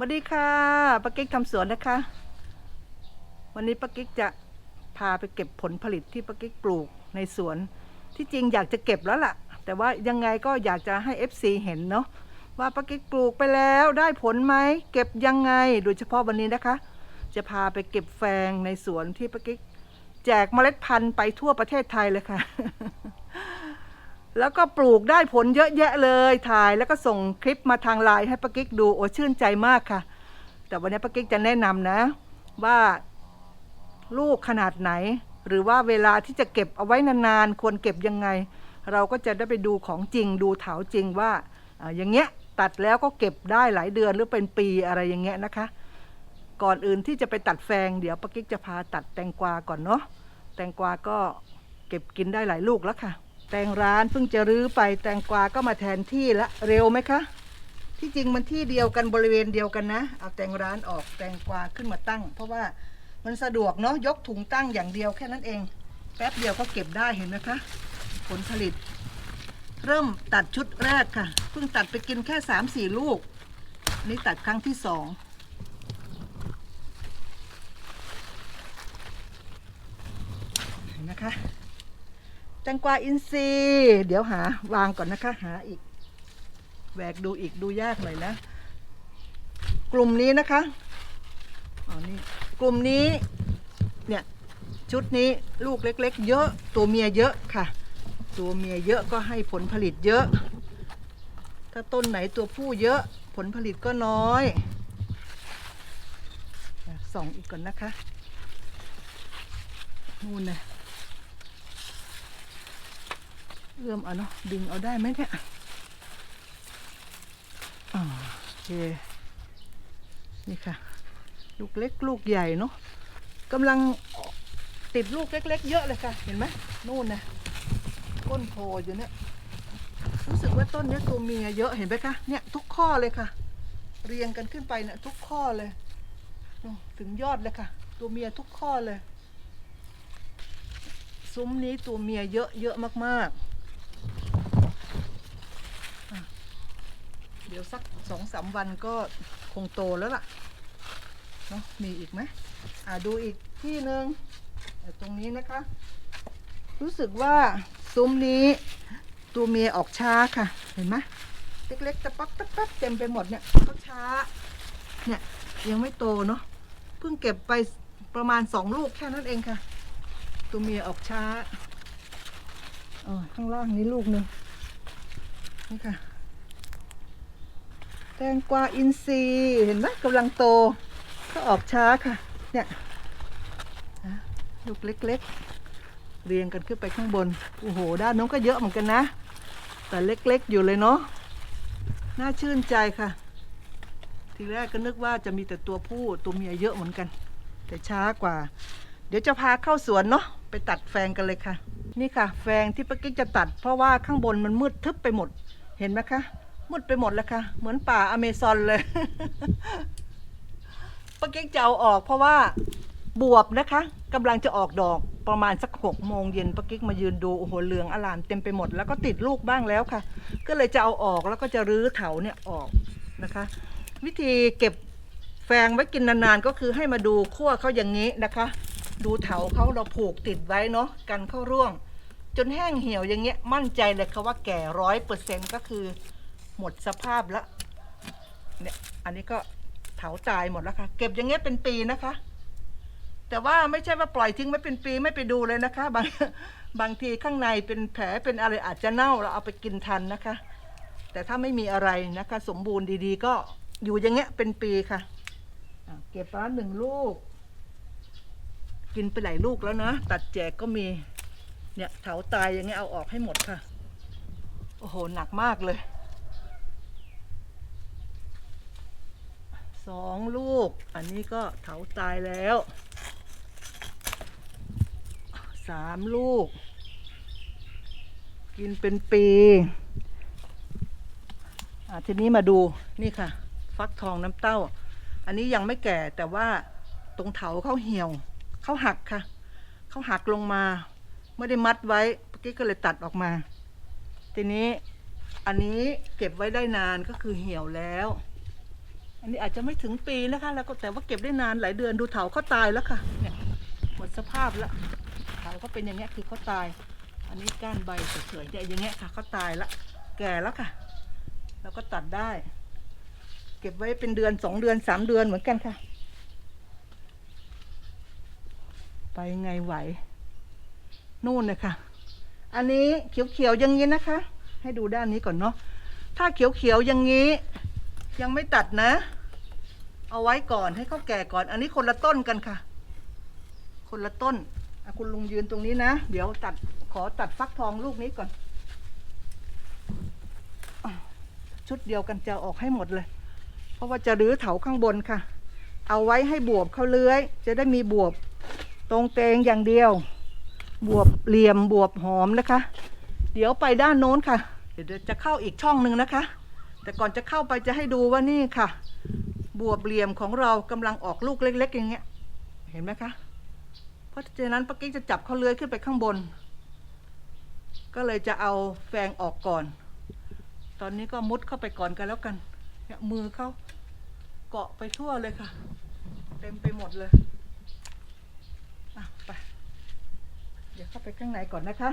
สวัสดีค่ะป้ากิ๊กทำสวนนะคะ วันนี้ป้ากิ๊กจะพาไปเก็บผลผลิตที่ป้ากิ๊กปลูกในสวน ที่จริงอยากจะเก็บแล้วล่ะ แต่ว่ายังไงก็อยากจะให้ FC เห็นเนาะว่าป้ากิ๊กปลูกไปแล้วได้ผลไหมเก็บยังไงโดยเฉพาะวันนี้นะคะ จะพาไปเก็บแฟงในสวนที่ป้ากิ๊กแจกเมล็ดพันธุ์ไปทั่วประเทศไทยเลยค่ะ แล้วก็ปลูกได้ผลเยอะแยะเลยถ่ายแล้วก็ส่งคลิปมาทางไลน์ให้ป้ากิ๊กดูโอ้ชื่นใจมากค่ะ แต่วันนี้ป้ากิ๊กจะแนะนำนะ ว่าลูกขนาดไหน หรือว่าเวลาที่จะเก็บเอาไว้นานๆควรเก็บยังไง เราก็จะได้ไปดูของจริงดูเถาจริงว่าอ่าอย่างเงี้ยตัดแล้วก็เก็บได้หลายเดือนหรือเป็นปีอะไรอย่างเงี้ยนะคะ ก่อนอื่นที่จะไปตัดแฟง เดี๋ยวป้ากิ๊กจะพาตัดแตงกวาก่อนเนาะแตงกวาก็เก็บกินได้หลายลูกแล้วค่ะ แตงร้านเพิ่งจะรื้อไปแตงกวาก็มาแทนที่ละเร็วไหมคะ ที่จริงมันที่เดียวกันบริเวณเดียวกันนะเอาแตงร้านออกแตงกวาขึ้นมาตั้ง เพราะว่ามันสะดวกเนาะยกถุงตั้งอย่างเดียวแค่นั้นเอง แป๊บเดียวก็เก็บได้เห็นไหมคะ ผลผลิต เริ่มตัดชุดแรกค่ะเพิ่งตัดไปกินแค่สามสี่ลูก นี่ตัดครั้งที่สองเห็นนะคะ แตงกวาอินทรีย์เดี๋ยวหาวางก่อนนะคะ หาอีกแหวกดูอีกดูยากหน่อยนะ กลุ่มนี้นะคะอ๋อนี่กลุ่มนี้เนี่ยชุดนี้ลูกเล็ก ๆ เยอะตัวเมียเยอะค่ะ ตัวเมียเยอะก็ให้ผลผลิตเยอะ ถ้าต้นไหนตัวผู้เยอะผลผลิตก็น้อยส่องอีกก่อนนะคะนู่นนะ เอื้อมเอาเนาะดึงเอาได้ไหมเนี่ยโอเคนี่ค่ะ ลูกเล็กลูกใหญ่เนาะกำลังติดลูกเล็ก ๆ เยอะเลยค่ะ เห็นไหมนู่นนะก้นโพอยู่เนี่ยรู้สึกว่าต้นเนี้ยตัวเมียเยอะเห็นไหมคะเนี่ยทุกข้อเลยค่ะ เรียงกันขึ้นไปเนี่ยทุกข้อเลยถึงยอดเลยค่ะ ตัวเมียทุกข้อเลย ซุ้มนี้ตัวเมียเยอะเยอะมากๆ เดี๋ยวสักสองสามวันก็คงโตแล้วล่ะเนาะมีอีกไหมอ่าดูอีกที่หนึ่งตรงนี้นะคะ รู้สึกว่าซุ้มนี้ตัวเมียออกช้าค่ะ เห็นไหมเล็กๆตะปั๊บตะปั๊บเต็มไปหมดเนี่ยเขาช้า เนี่ยยังไม่โตเนาะเพิ่งเก็บไปประมาณสองลูกแค่นั้นเองค่ะ ตัวเมียออกช้าอ๋อข้างล่างนี้ลูกหนึ่งนี่ค่ะ แตงกวาอินทรีย์เห็นไหมกำลังโตก็ออกช้าค่ะ เนี่ยลูกเล็กๆ เรียงกันขึ้นไปข้างบน โอ้โห ด้านโน้นก็เยอะเหมือนกันนะ แต่เล็กๆอยู่เลยเนาะน่าชื่นใจค่ะ ทีแรกก็นึกว่าจะมีแต่ตัวผู้ตัวเมียเยอะเหมือนกัน แต่ช้ากว่า เดี๋ยวจะพาเข้าสวนเนาะไปตัดแฟงกันเลยค่ะ นี่ค่ะ แฟงที่ป้ากิ๊กจะตัด เพราะว่าข้างบนมันมืดทึบไปหมดเห็นไหมคะ มืดไปหมดแล้วค่ะ เหมือนป่าอเมซอนเลยป้ากิ๊กจะเอาออกเพราะว่าบวบนะคะกำลังจะออกดอกประมาณสักหกโมงเย็นป้ากิ๊กมายืนดูโอ้โหเหลืองอลามเต็มไปหมด แล้วก็ติดลูกบ้างแล้วค่ะ ก็เลยจะเอาออกแล้วก็จะรื้อเถาเนี่ยออกนะคะ วิธีเก็บแฟงไว้กินนานๆก็คือให้มาดูขั้วเขาอย่างนี้นะคะ ดูเถาเขาเราผูกติดไว้เนาะกันเข้าร่วง จนแห้งเหี่ยวอย่างเงี้ยมั่นใจเลยค่ะว่าแก่ร้อยเปอร์เซ็นก็คือ หมดสภาพแล้วเนี่ยอันนี้ก็เถาตายหมดแล้วค่ะเก็บอย่างเงี้ยเป็นปีนะคะ แต่ว่าไม่ใช่ว่าปล่อยทิ้งไว้เป็นปีไม่ไปดูเลยนะคะ บางบางทีข้างในเป็นแผลเป็นอะไรอาจจะเน่าเราเอาไปกินทันนะคะ แต่ถ้าไม่มีอะไรนะคะ สมบูรณ์ดีๆ ก็อยู่อย่างเงี้ยเป็นปีค่ะเก็บมาหนึ่งลูก กินไปหลายลูกแล้วนะ ตัดแจกก็มีเนี่ยเถาตายอย่างเงี้ยเอาออกให้หมดค่ะ โอ้โห หนักมากเลย สองลูก อันนี้ก็เถาตายแล้วสามลูก กินเป็นปีอะทีนี้มาดูนี่ค่ะ ฟักทองน้ำเต้า อันนี้ยังไม่แก่แต่ว่าตรงเถาเขาเหี่ยวเขาหักค่ะเขาหักลงมา ไม่ได้มัดไว้เมื่อกี้ก็เลยตัดออกมา ทีนี้อันนี้เก็บไว้ได้นานก็คือเหี่ยวแล้ว นนนี้อาจจะไม่ถึงปีนะคะ แล้วก็แต่ว่าเก็บได้นานหลายเดือนดูเถาเขาตายแล้วค่ะ เนี่ยหมดสภาพแล้วเถาเขาเป็นอย่างเงี้ยคือเขาตาย อันนี้ก้านใบเฉยๆเนี่ยอย่างเงี้ยค่ะเขาตายละ แก่แล้วค่ะ แล้วก็ตัดได้ เก็บไว้เป็นเดือนสองเดือนสามเดือนเหมือนกันค่ะ ไปไงไหว นู่นเลยค่ะ อันนี้เขียวๆอย่างนี้นะคะ ให้ดูด้านนี้ก่อนเนาะถ้าเขียวๆอย่างนี้ยังไม่ตัดนะ เอาไว้ก่อนให้เขาแก่ก่อน อันนี้คนละต้นกันค่ะ คนละต้นคุณลุงยืนตรงนี้นะ เดี๋ยวตัดขอตัดฟักทองลูกนี้ก่อน ชุดเดียวกันจะอออกให้หมดเลย เพราะว่าจะรื้อเถาข้างบนค่ะ เอาไว้ให้บวบเขาเลื้อย จะได้มีบวบตรงเตงอย่างเดียว บวบเหลี่ยมบวบหอมนะคะ เดี๋ยวไปด้านโน้นค่ะ เดี๋ยวจะเข้าอีกช่องหนึ่งนะคะ แต่ก่อนจะเข้าไปจะให้ดูว่านี่ค่ะ บวบเหลี่ยมของเรากำลังออกลูกเล็ก ๆ อย่างเงี้ย เห็นไหมคะ เพราะฉะนั้นป้ากิ๊กจะจับเขาเลื้อยขึ้นไปข้างบน ก็เลยจะเอาแฟงออกก่อน ตอนนี้ก็มุดเข้าไปก่อนกันแล้วกันเนี่ยมือเขาเกาะไปทั่วเลยค่ะ เต็มไปหมดเลยอะไป เดี๋ยวเข้าไปข้างในก่อนนะคะ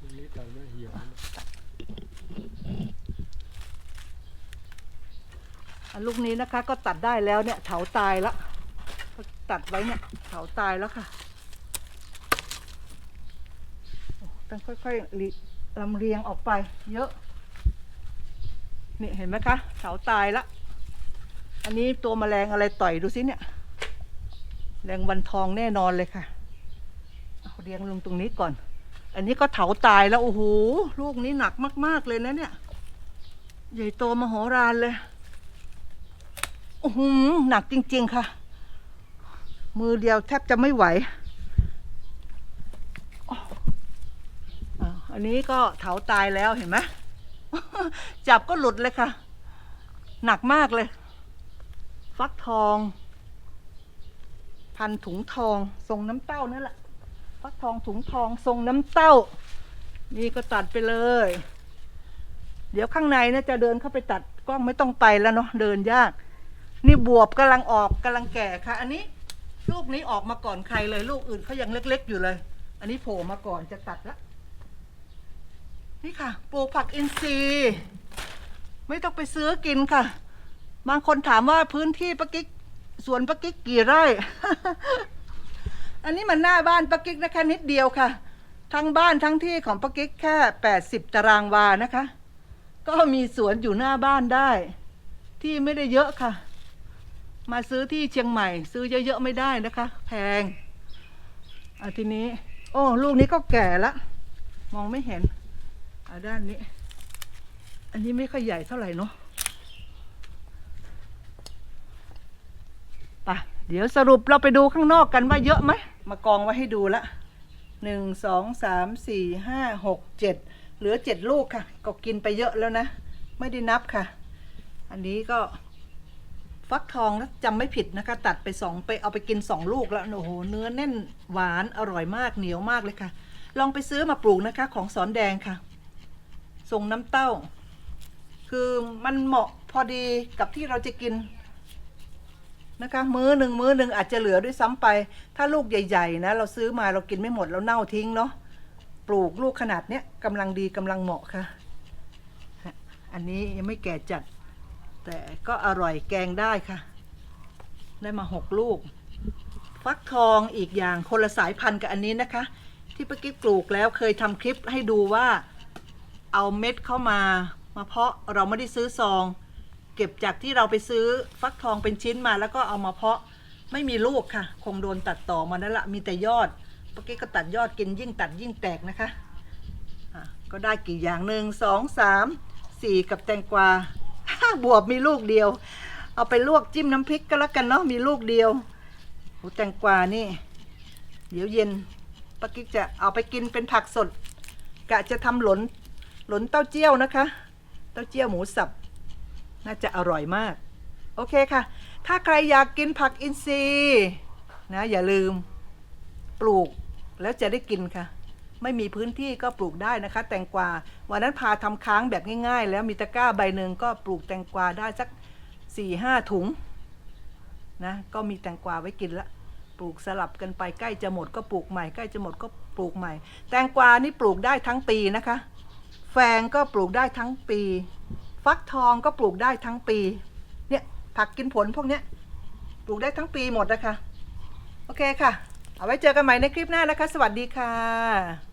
อันนี้ตัดไม่เหี่ยวนะ อัน ลูกนี้นะคะ ก็ตัดได้แล้วเนี่ยเถาตายแล้วตัดไว้เนี่ยเถาตายแล้วค่ะต้องค่อยๆลำเรียงออกไป เยอะนี่เห็นไหมคะเถาตายแล้วอันนี้ตัวแมลงอะไรต่อยดูสิเนี่ยแรงวันทองแน่นอนเลยค่ะเอาเรียงลงตรงนี้ก่อน อันนี้ก็เถาตายแล้วโอ้โหลูกนี้หนักมาก ๆเลยนะเนี่ย ใหญ่โตมโหฬารเลย โอ้โหหนักจริง ๆ ค่ะ มือเดียวแทบจะไม่ไหว อันนี้ก็เถาตายแล้วเห็นไหมจับก็หลุดเลยค่ะ หนักมากเลย ฟักทอง พันถุงทอง ทรงน้ำเต้านั่นแหละฟักทองถุงทองทรงน้ำเต้า นี่ก็ตัดไปเลย เดี๋ยวข้างในนะจะเดินเข้าไปตัดกล้องไม่ต้องไปแล้วเนาะเดินยาก นี่บวบกำลังออกกำลังแก่ค่ะ อันนี้ลูกนี้ออกมาก่อนใครเลยลูกอื่นเขายังเล็ก ๆ อยู่เลย อันนี้โผล่มาก่อนจะตัดละนี่ค่ะปลูกผักอินทรีย์ไม่ต้องไปซื้อกินค่ะ บางคนถามว่าพื้นที่ปะกิ๊กสวนปะกิ๊กกี่ไร่ อันนี้มันหน้าบ้านปะกิ๊กนะคะนิดเดียวค่ะ ทั้งบ้านทั้งที่ของปะกิ๊กแค่แปดสิบตารางวานะคะ ก็มีสวนอยู่หน้าบ้านได้ ที่ไม่ได้เยอะค่ะ มาซื้อที่เชียงใหม่ ซื้อเยอะๆไม่ได้นะคะ แพงอะทีนี้ โอ้ลูกนี้ก็แก่ละ มองไม่เห็นอะด้านนี้ อันนี้ไม่ค่อยใหญ่เท่าไหร่เนาะไปเดี๋ยวสรุปเราไปดูข้างนอกกันว่าเยอะไหมมากองไว้ให้ดูละหนึ่งสองสามสี่ห้าหกเจ็ดเหลือเจ็ดลูกค่ะ ก็กินไปเยอะแล้วนะ ไม่ได้นับค่ะ อันนี้ก็ ฟักทองนะจำไม่ผิดนะคะ ตัดไปสองไปเอาไปกินสองลูกแล้วโอ้โหเนื้อแน่นหวานอร่อยมากเหนียวมากเลยค่ะ ลองไปซื้อมาปลูกนะคะของสอนแดงค่ะทรงน้ำเต้า คือมันเหมาะพอดีกับที่เราจะกินนะคะมื้อหนึ่งมื้อหนึ่งอาจจะเหลือด้วยซ้ำไป ถ้าลูกใหญ่ๆนะเราซื้อมาเรากินไม่หมดเราเน่าทิ้งเนาะปลูกลูกขนาดเนี้ยกำลังดีกำลังเหมาะค่ะ อันนี้ยังไม่แก่จัด แต่ก็อร่อยแกงได้ค่ะ ได้มาหกลูก ฟักทองอีกอย่างคนละสายพันธุ์กับอันนี้นะคะ ที่ป้ากิ๊บปลูกแล้วเคยทำคลิปให้ดูว่าเอาเม็ดเข้ามามาเพาะเราไม่ได้ซื้อซอง เก็บจากที่เราไปซื้อฟักทองเป็นชิ้นมาแล้วก็เอามาเพาะไม่มีลูกค่ะ คงโดนตัดต่อมานั่นละมีแต่ยอดป้ากิ๊กก็ตัดยอดกินยิ่งตัดยิ่งแตกนะคะะก็ได้กี่อย่างหนึ่งสองสามสี่กับแตงกวา บวบมีลูกเดียว เอาไปลวกจิ้มน้ำพริกก็แล้วกันเนาะมีลูกเดียวโหแตงกวานี่ เดี๋ยวเย็นป้ากิ๊กจะเอาไปกินเป็นผักสด กะจะทำหลนหลนเต้าเจี้ยวนะคะ เต้าเจี้ยวหมูสับ น่าจะอร่อยมาก โอเคค่ะ ถ้าใครอยากกินผักอินทรีย์นะอย่าลืมปลูกแล้วจะได้กินค่ะ ไม่มีพื้นที่ก็ปลูกได้นะคะ แตงกวาวันนั้นพาทำค้างแบบง่ายๆ แล้วมีตะกร้าใบหนึ่งก็ปลูกแตงกวาได้สักสี่ห้าถุงนะก็มีแตงกวาไว้กินละปลูกสลับกันไปใกล้จะหมดก็ปลูกใหม่ใกล้จะหมดก็ปลูกใหม่ แตงกวานี่ปลูกได้ทั้งปีนะคะ แฟงก็ปลูกได้ทั้งปี ฟักทองก็ปลูกได้ทั้งปีเนี่ยผักกินผลพวกเนี้ยปลูกได้ทั้งปีหมดนะคะ โอเคค่ะ เอาไว้เจอกันใหม่ในคลิปหน้านะคะ สวัสดีค่ะ